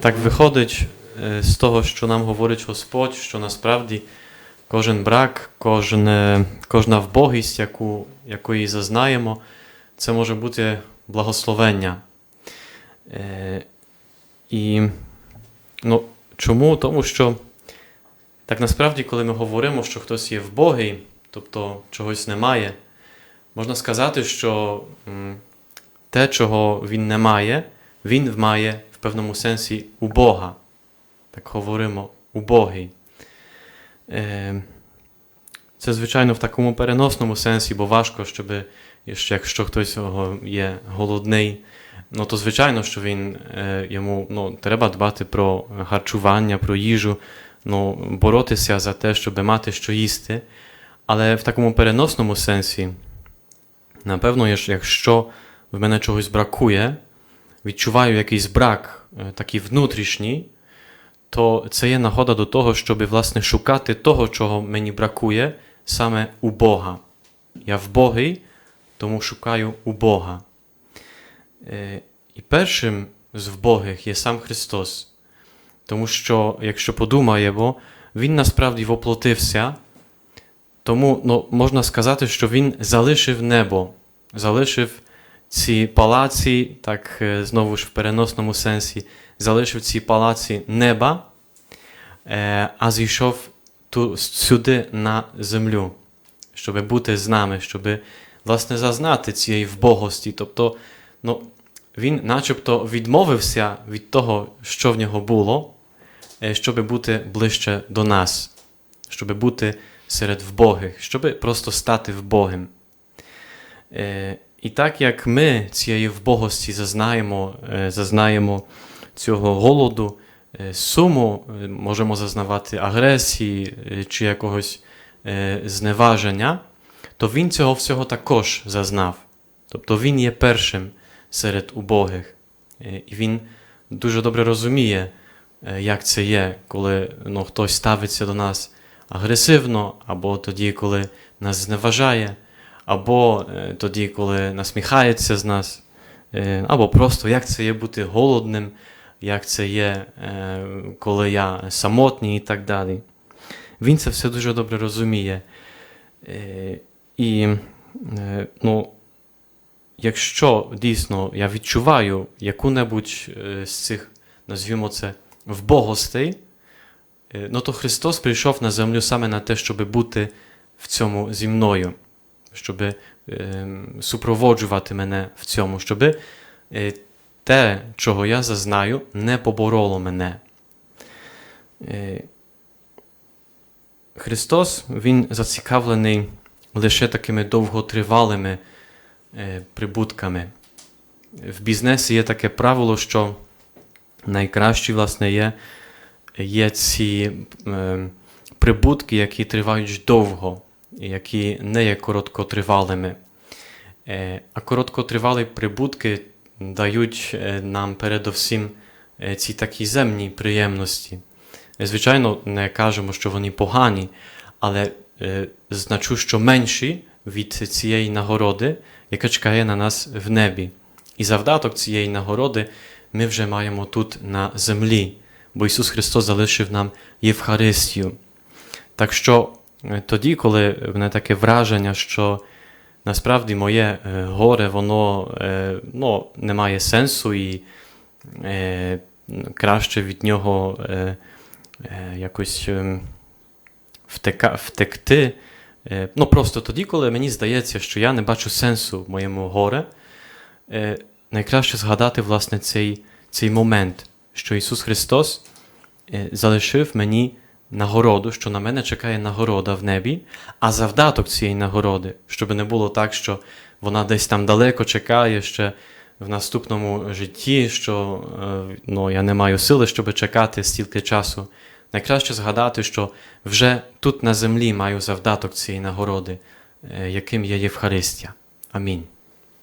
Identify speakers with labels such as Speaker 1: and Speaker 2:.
Speaker 1: Так виходить е, з того, що нам говорить Господь, що насправді кожен брак, кожне, кожна вбогість, яку, якої зазнаємо, це може бути благословення. Е, І ну, чому? Тому що так насправді, коли ми говоримо, що хтось є вбогий, тобто чогось немає, можна сказати, що те, чого він не має, він має в певному сенсі у Бога. Так говоримо убогий. Е, Це, звичайно, в такому переносному сенсі, бо важко, щоб якщо хтось є голодний, ну то звичайно, що він е, йому ну, треба дбати про харчування, про їжу, ну, боротися за те, щоб мати що їсти. Але в такому переносному сенсі, напевно, якщо в мене чогось бракує, відчуваю якийсь брак, е, такий внутрішній, то це є нагода до того, щоб власне шукати того, чого мені бракує, саме у Бога. Я вбогий, тому шукаю у Бога. Е, І першим з вбогих є сам Христос. Тому що, якщо подумаємо, Він насправді воплотився, тому ну, можна сказати, що Він залишив небо, залишив ці палаці, так е, знову ж в переносному сенсі, залишив ці палаці неба, е, а зійшов ту, сюди на землю, щоб бути з нами, щоб власне зазнати цієї вбогості. Тобто, ну, він начебто відмовився від того, що в нього було, е, щоб бути ближче до нас, щоб бути серед вбогих, щоб просто стати вбогим. І так як ми цієї вбогості зазнаємо, е, зазнаємо цього голоду, е, суму, е, можемо зазнавати агресії чи якогось зневаження, то він цього всього також зазнав. Тобто він є першим серед убогих. І він дуже добре розуміє, як це є, коли ну, хтось ставиться до нас агресивно, або тоді, коли нас зневажає, або е, тоді, коли насміхається з нас, е, або просто як це є бути голодним, як це є, е, коли я самотній і так далі. Він це все дуже добре розуміє. І ну, якщо дійсно я відчуваю яку-небудь з цих, назвімо це, вбогостей, ну то Христос прийшов на землю саме на те, щоб бути в цьому зі мною, щоб супроводжувати мене в цьому, щоб те, чого я зазнаю, не побороло мене. Христос Він зацікавлений лише такими довготривалими прибутками. В бізнесі є таке правило, що найкращі, власне, є, є ці е, прибутки, які тривають довго, які не є короткотривалими. Е, а короткотривалі прибутки дають е, нам передовсім е, ці такі земні приємності. Звичайно, не кажемо, що вони погані, але е, значу, що менші від цієї нагороди, яка чекає на нас в небі. І завдаток цієї нагороди ми вже маємо тут на землі, бо Ісус Христос залишив нам Євхаристію. Так що тоді, коли в мене таке враження, що насправді моє е, горе, воно е, ну, не має сенсу і е, краще від нього якось е, втека, втекти. Ну, просто тоді, коли мені здається, що я не бачу сенсу в моєму горе, найкраще згадати власне цей, цей момент, що Ісус Христос залишив мені нагороду, що на мене чекає нагорода в небі, а завдаток цієї нагороди, щоб не було так, що вона десь там далеко чекає ще в наступному житті, що е, ну, я не маю сили, щоб чекати стільки часу. Найкраще згадати, що вже тут на землі маю завдаток цієї нагороди, е, яким є Євхаристія. Амінь.